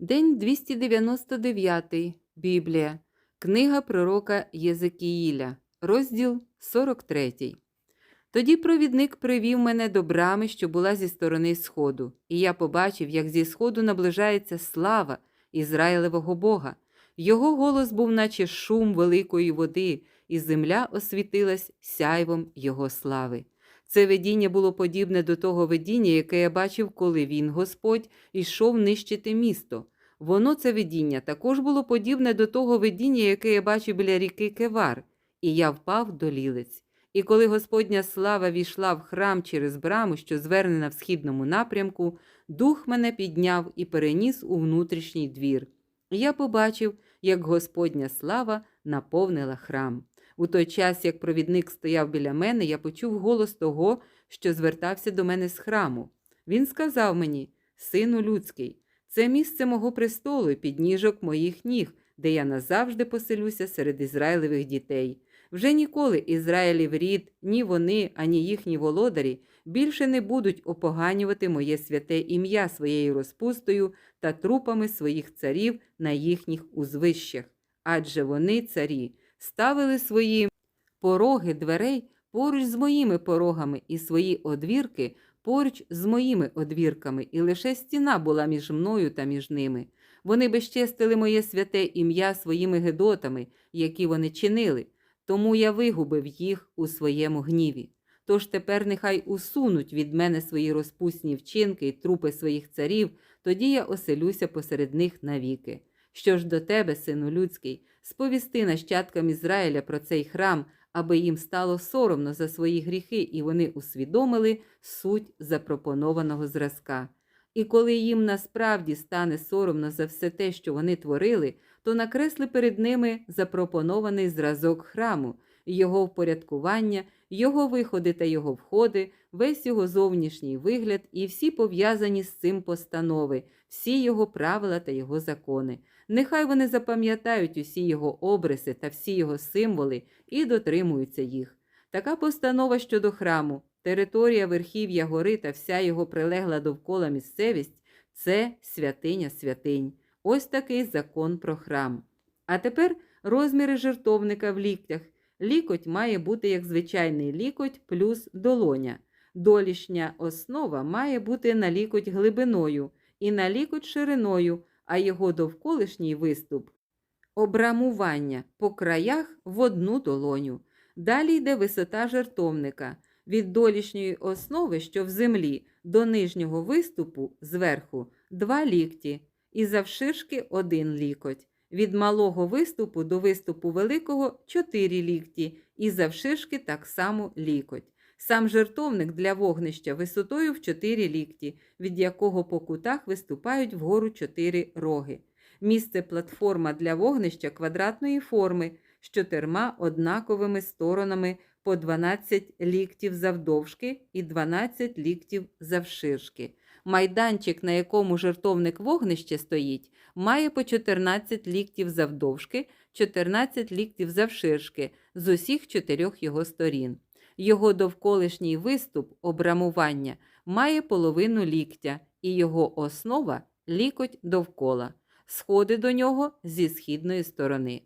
День 299. Біблія. Книга пророка Єзекіїля. Розділ 43. Тоді провідник привів мене до брами, що була зі сторони сходу, і я побачив, як зі сходу наближається слава Ізраїлевого Бога. Його голос був, наче шум великої води, і земля освітилась сяйвом Його слави. Це видіння було подібне до того видіння, яке я бачив, коли він, Господь, ішов нищити місто. Воно, це видіння, також було подібне до того видіння, яке я бачив біля ріки Кевар, і я впав до лілиць. І коли Господня слава війшла в храм через браму, що звернена в східному напрямку, дух мене підняв і переніс у внутрішній двір. І я побачив, як Господня слава наповнила храм. У той час, як провідник стояв біля мене, я почув голос того, що звертався до мене з храму. Він сказав мені: Сину людський, це місце мого престолу і підніжок моїх ніг, де я назавжди поселюся серед Ізраїлевих дітей. Вже ніколи Ізраїлів рід, ні вони, ані їхні володарі більше не будуть опоганювати моє святе ім'я своєю розпустою та трупами своїх царів на їхніх узвищах. Адже вони, царі, ставили свої пороги дверей поруч з моїми порогами і свої одвірки поруч з моїми одвірками, і лише стіна була між мною та між ними. Вони безчестили моє святе ім'я своїми гедотами, які вони чинили, тому я вигубив їх у своєму гніві. Тож тепер нехай усунуть від мене свої розпусні вчинки і трупи своїх царів, тоді я оселюся посеред них навіки. Що ж до тебе, сину людський, сповісти нащадкам Ізраїля про цей храм, аби їм стало соромно за свої гріхи, і вони усвідомили суть запропонованого зразка. І коли їм насправді стане соромно за все те, що вони творили, то накресли перед ними запропонований зразок храму, його впорядкування, його виходи та його входи, весь його зовнішній вигляд і всі пов'язані з цим постанови, всі його правила та його закони. Нехай вони запам'ятають усі його обриси та всі його символи і дотримуються їх. Така постанова щодо храму, територія верхів'я гори та вся його прилегла довкола місцевість це святиня святинь. Ось такий закон про храм. А тепер розміри жертовника в ліктях. Лікоть має бути як звичайний лікоть плюс долоня. Долішня основа має бути на лікоть глибиною і на лікоть шириною, а його довколишній виступ обрамування по краях в одну долоню. Далі йде висота жертовника від долішньої основи, що в землі, до нижнього виступу зверху два лікті, і завширшки один лікоть. Від малого виступу до виступу великого чотири лікті, і завширшки так само лікоть. Сам жертовник для вогнища висотою в 4 лікті, від якого по кутах виступають вгору 4 роги. Місце платформа для вогнища квадратної форми з чотирма однаковими сторонами по 12 ліктів завдовжки і 12 ліктів завширшки. Майданчик, на якому жертовник вогнище стоїть, має по 14 ліктів завдовжки, 14 ліктів завширшки з усіх чотирьох його сторін. Його довколишній виступ обрамування має половину ліктя, і його основа лікоть довкола, сходи до нього зі східної сторони.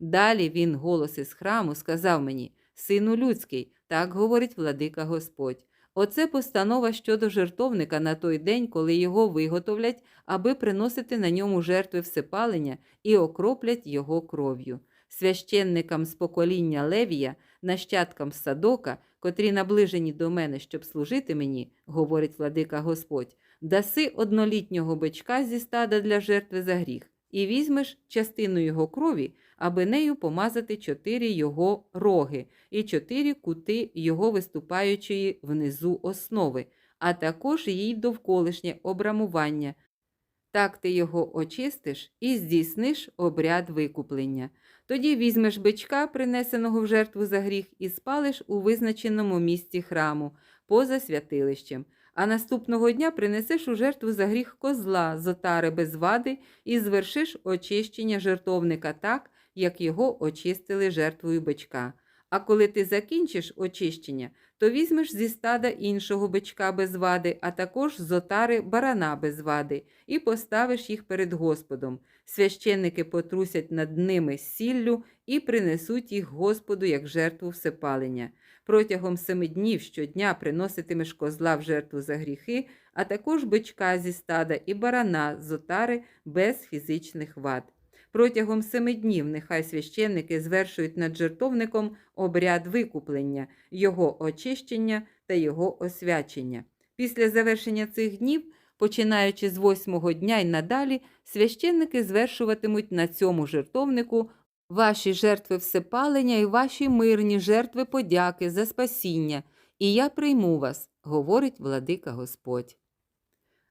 Далі він, голос із храму, сказав мені: Сину людський, так говорить владика Господь. Оце постанова щодо жертовника на той день, коли його виготовлять, аби приносити на ньому жертви всепалення і окроплять його кров'ю. Священникам з покоління Левія, нащадкам садока, котрі наближені до мене, щоб служити мені, говорить владика Господь, даси однолітнього бичка зі стада для жертви за гріх, і візьмеш частину його крові, аби нею помазати чотири його роги і чотири кути його виступаючої внизу основи, а також її довколишнє обрамування. Так ти його очистиш і здійсниш обряд викуплення. Тоді візьмеш бичка, принесеного в жертву за гріх, і спалиш у визначеному місці храму, поза святилищем. А наступного дня принесеш у жертву за гріх козла з отари без вади і звершиш очищення жертовника так, як його очистили жертвою бичка. А коли ти закінчиш очищення, то візьмеш зі стада іншого бичка без вади, а також з отари барана без вади, і поставиш їх перед Господом. Священники потрусять над ними сіллю і принесуть їх Господу як жертву всепалення. Протягом семи днів щодня приноситимеш козла в жертву за гріхи, а також бичка зі стада і барана з отари без фізичних вад. Протягом семи днів нехай священники звершують над жертовником обряд викуплення, його очищення та його освячення. Після завершення цих днів, починаючи з восьмого дня й надалі, священники звершуватимуть на цьому жертовнику ваші жертви всепалення і ваші мирні жертви подяки за спасіння, і я прийму вас, говорить владика Господь.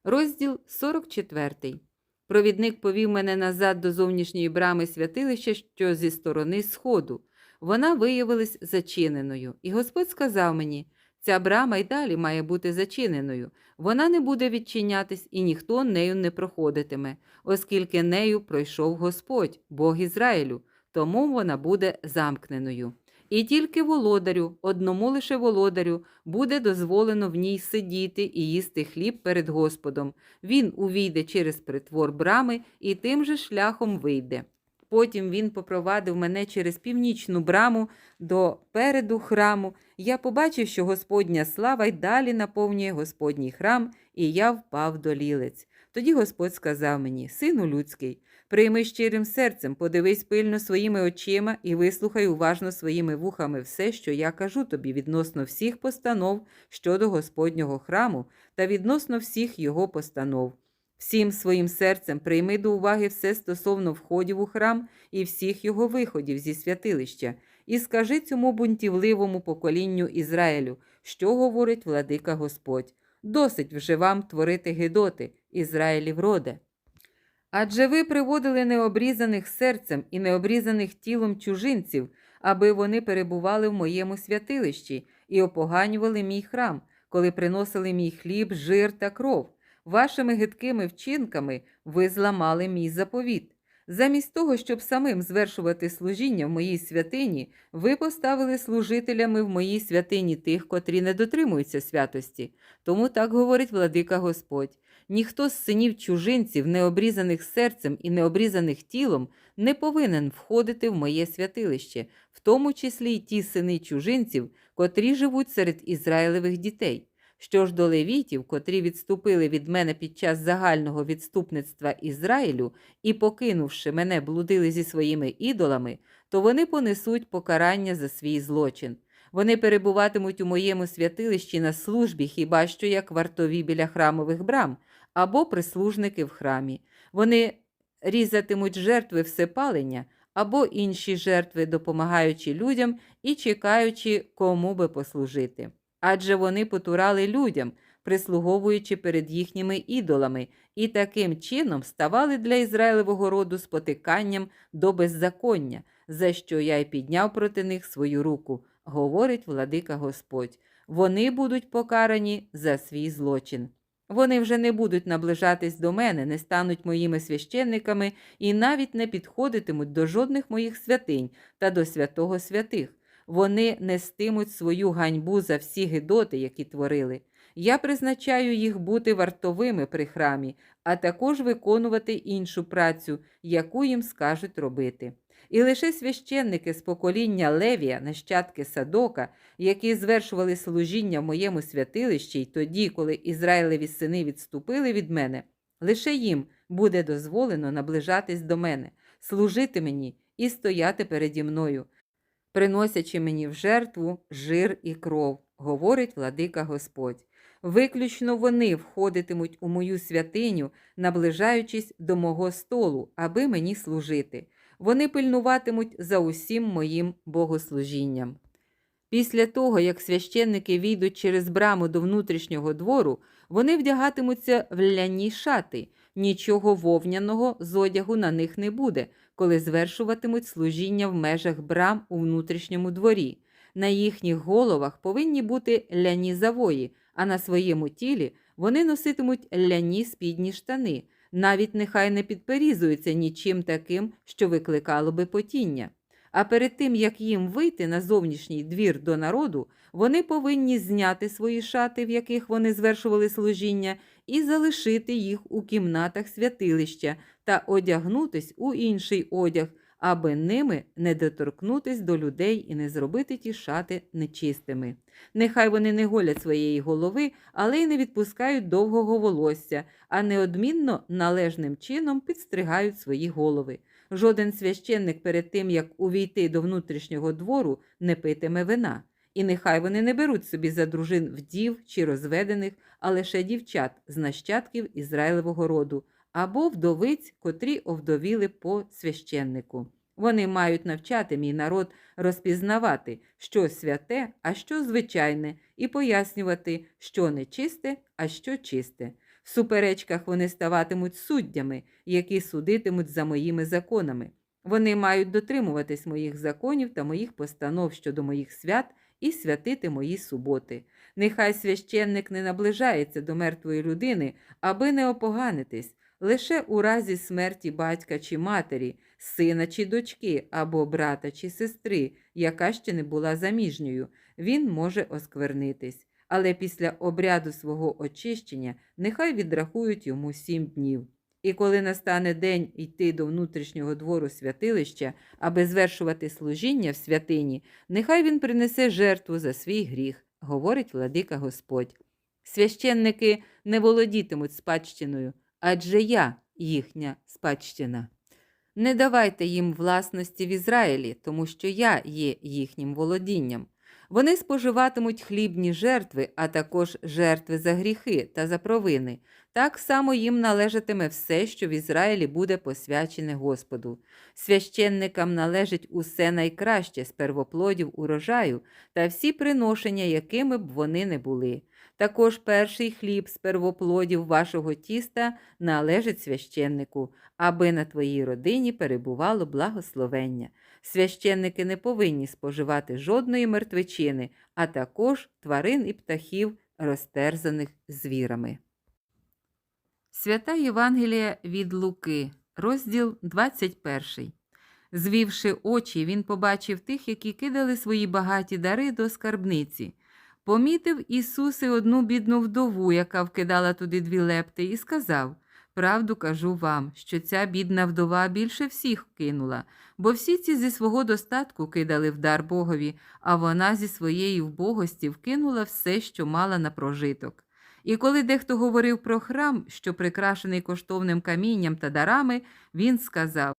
Розділ 44. Провідник повів мене назад до зовнішньої брами святилища, що зі сторони сходу. Вона виявилась зачиненою, і Господь сказав мені: ця брама й далі має бути зачиненою. Вона не буде відчинятись, і ніхто нею не проходитиме, оскільки нею пройшов Господь, Бог Ізраїлю, тому вона буде замкненою. І тільки володарю, одному лише володарю, буде дозволено в ній сидіти і їсти хліб перед Господом. Він увійде через притвор брами і тим же шляхом вийде. Потім він попровадив мене через північну браму до переду храму. Я побачив, що Господня слава й далі наповнює Господній храм, і я впав до лілець. Тоді Господь сказав мені: Сину людський, прийми щирим серцем, подивись пильно своїми очима і вислухай уважно своїми вухами все, що я кажу тобі відносно всіх постанов щодо Господнього храму та відносно всіх його постанов. Всім своїм серцем прийми до уваги все стосовно входів у храм і всіх його виходів зі святилища, і скажи цьому бунтівливому поколінню Ізраїлю, що говорить владика Господь. Досить вже вам творити гидоти, Ізраїлів роде. Адже ви приводили необрізаних серцем і необрізаних тілом чужинців, аби вони перебували в моєму святилищі і опоганювали мій храм, коли приносили мій хліб, жир та кров. Вашими гидкими вчинками ви зламали мій заповіт. Замість того, щоб самим звершувати служіння в моїй святині, ви поставили служителями в моїй святині тих, котрі не дотримуються святості. Тому так говорить владика Господь. Ніхто з синів чужинців, необрізаних серцем і необрізаних тілом, не повинен входити в моє святилище, в тому числі й ті сини чужинців, котрі живуть серед Ізраїлевих дітей. Що ж до левітів, котрі відступили від мене під час загального відступництва Ізраїлю і, покинувши мене, блудили зі своїми ідолами, то вони понесуть покарання за свій злочин. Вони перебуватимуть у моєму святилищі на службі хіба що як вартові біля храмових брам або прислужники в храмі. Вони різатимуть жертви всепалення або інші жертви, допомагаючи людям і чекаючи, кому би послужити. Адже вони потурали людям, прислуговуючи перед їхніми ідолами, і таким чином ставали для Ізраїлевого роду спотиканням до беззаконня, за що я й підняв проти них свою руку, говорить владика Господь. Вони будуть покарані за свій злочин. Вони вже не будуть наближатись до мене, не стануть моїми священниками і навіть не підходитимуть до жодних моїх святинь та до святого святих. Вони нестимуть свою ганьбу за всі гидоти, які творили. Я призначаю їх бути вартовими при храмі, а також виконувати іншу працю, яку їм скажуть робити. І лише священники з покоління Левія, нащадки Садока, які звершували служіння в моєму святилищі й тоді, коли Ізраїлеві сини відступили від мене, лише їм буде дозволено наближатись до мене, служити мені і стояти переді мною, приносячи мені в жертву жир і кров, говорить владика Господь. Виключно вони входитимуть у мою святиню, наближаючись до мого столу, аби мені служити. Вони пильнуватимуть за усім моїм богослужінням. Після того, як священники війдуть через браму до внутрішнього двору, вони вдягатимуться в ляні шати, нічого вовняного з одягу на них не буде, коли звершуватимуть служіння в межах брам у внутрішньому дворі. На їхніх головах повинні бути ляні завої, а на своєму тілі вони носитимуть ляні спідні штани, навіть нехай не підперізуються нічим таким, що викликало би потіння. А перед тим, як їм вийти на зовнішній двір до народу, вони повинні зняти свої шати, в яких вони звершували служіння, і залишити їх у кімнатах святилища та одягнутись у інший одяг, аби ними не доторкнутись до людей і не зробити ті шати нечистими. Нехай вони не голять своєї голови, але й не відпускають довгого волосся, а неодмінно належним чином підстригають свої голови. Жоден священник перед тим, як увійти до внутрішнього двору, не питиме вина. І нехай вони не беруть собі за дружин вдів чи розведених, а лише дівчат з нащадків Ізраїлевого роду, або вдовиць, котрі овдовіли по священнику. Вони мають навчати мій народ розпізнавати, що святе, а що звичайне, і пояснювати, що нечисте, а що чисте. В суперечках вони ставатимуть суддями, які судитимуть за моїми законами. Вони мають дотримуватись моїх законів та моїх постанов щодо моїх свят і святити мої суботи. Нехай священник не наближається до мертвої людини, аби не опоганитись, лише у разі смерті батька чи матері, сина чи дочки, або брата чи сестри, яка ще не була заміжньою, він може осквернитись. Але після обряду свого очищення нехай відрахують йому сім днів. І коли настане день йти до внутрішнього двору святилища, аби звершувати служіння в святині, нехай він принесе жертву за свій гріх, говорить владика Господь. Священники не володітимуть спадщиною, адже я їхня спадщина. Не давайте їм власності в Ізраїлі, тому що я є їхнім володінням. Вони споживатимуть хлібні жертви, а також жертви за гріхи та за провини. Так само їм належатиме все, що в Ізраїлі буде посвячене Господу. Священникам належить усе найкраще з первоплодів урожаю та всі приношення, якими б вони не були. Також перший хліб з первоплодів вашого тіста належить священнику, аби на твоїй родині перебувало благословення. Священники не повинні споживати жодної мертвечини, а також тварин і птахів, розтерзаних звірами. Свята Євангелія від Луки, розділ 21. Звівши очі, він побачив тих, які кидали свої багаті дари до скарбниці. Помітив Ісус і одну бідну вдову, яка вкидала туди дві лепти, і сказав: Правду кажу вам, що ця бідна вдова більше всіх кинула, бо всі ці зі свого достатку кидали в дар Богові, а вона зі своєї вбогості вкинула все, що мала на прожиток. І коли дехто говорив про храм, що прикрашений коштовним камінням та дарами, він сказав: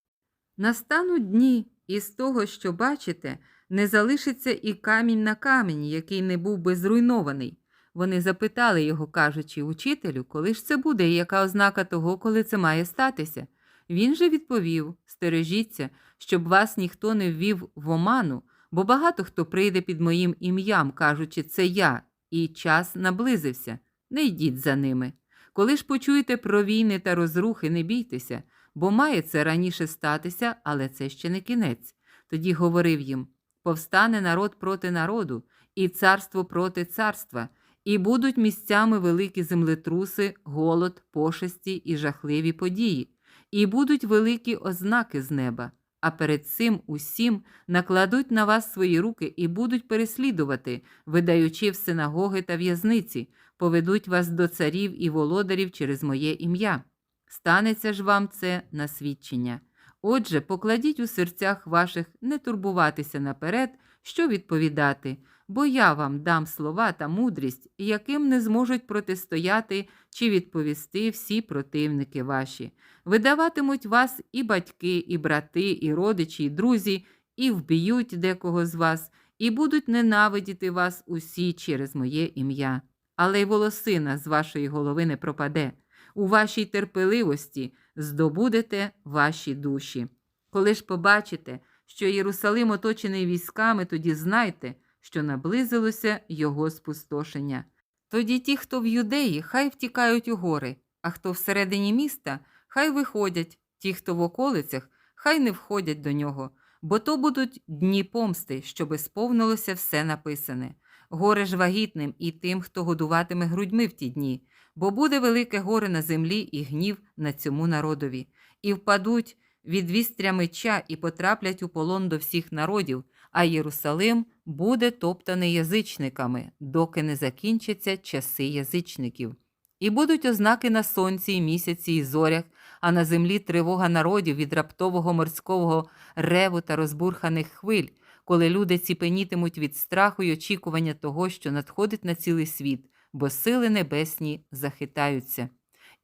Настануть дні, і з того, що бачите, не залишиться і камінь на камені, який не був би зруйнований. Вони запитали його, кажучи, учителю, коли ж це буде і яка ознака того, коли це має статися. Він же відповів: Стережіться, щоб вас ніхто не ввів в оману, бо багато хто прийде під моїм ім'ям, кажучи, це я, і час наблизився. Не йдіть за ними. Коли ж почуєте про війни та розрухи, не бійтеся, бо має це раніше статися, але це ще не кінець. Тоді говорив їм: повстане народ проти народу, і царство проти царства, і будуть місцями великі землетруси, голод, пошесті і жахливі події, і будуть великі ознаки з неба. А перед цим усім накладуть на вас свої руки і будуть переслідувати, видаючи в синагоги та в'язниці, поведуть вас до царів і володарів через моє ім'я. Станеться ж вам це на свідчення. Отже, покладіть у серцях ваших не турбуватися наперед, що відповідати, бо я вам дам слова та мудрість, яким не зможуть протистояти чи відповісти всі противники ваші. Видаватимуть вас і батьки, і брати, і родичі, і друзі, і вб'ють декого з вас, і будуть ненавидіти вас усі через моє ім'я. Але й волосина з вашої голови не пропаде. У вашій терпеливості здобудете ваші душі. Коли ж побачите, що Єрусалим оточений військами, тоді знайте, що наблизилося його спустошення. Тоді ті, хто в юдеї, хай втікають у гори, а хто всередині міста, хай виходять, ті, хто в околицях, хай не входять до нього, бо то будуть дні помсти, щоби сповнилося все написане. Горе ж вагітним і тим, хто годуватиме грудьми в ті дні, бо буде велике горе на землі і гнів на цьому народові, і впадуть від вістря меча і потраплять у полон до всіх народів, а Єрусалим буде топтаний язичниками, доки не закінчаться часи язичників. І будуть ознаки на сонці, і місяці, і зорях, а на землі тривога народів від раптового морського реву та розбурханих хвиль, коли люди ціпенітимуть від страху й очікування того, що надходить на цілий світ, бо сили небесні захитаються.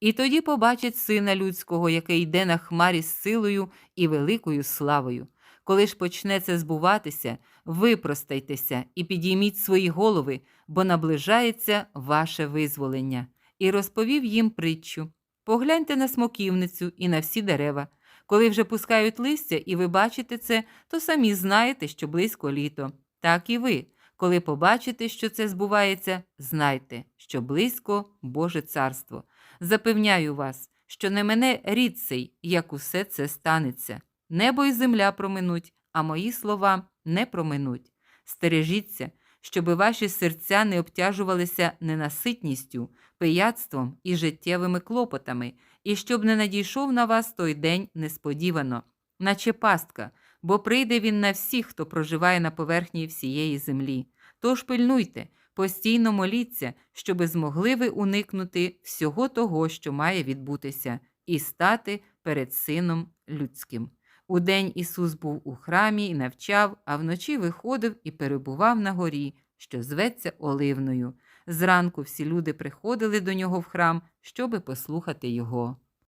І тоді побачать сина людського, який йде на хмарі з силою і великою славою. Коли ж почне це збуватися, випростайтеся і підійміть свої голови, бо наближається ваше визволення. І розповів їм притчу: погляньте на смоківницю і на всі дерева. Коли вже пускають листя, і ви бачите це, то самі знаєте, що близько літо. Так і ви, коли побачите, що це збувається, знайте, що близько Боже царство. Запевняю вас, що не мене рід цей, як усе це станеться. Небо і земля проминуть, а мої слова не проминуть. Стережіться, щоби ваші серця не обтяжувалися ненаситністю, пияцтвом і життєвими клопотами, і щоб не надійшов на вас той день несподівано, наче пастка, бо прийде він на всіх, хто проживає на поверхні всієї землі. Тож пильнуйте, постійно моліться, щоби змогли ви уникнути всього того, що має відбутися, і стати перед Сином Людським. Удень Ісус був у храмі і навчав, а вночі виходив і перебував на горі, що зветься Оливною. Зранку всі люди приходили до нього в храм, щоби послухати його.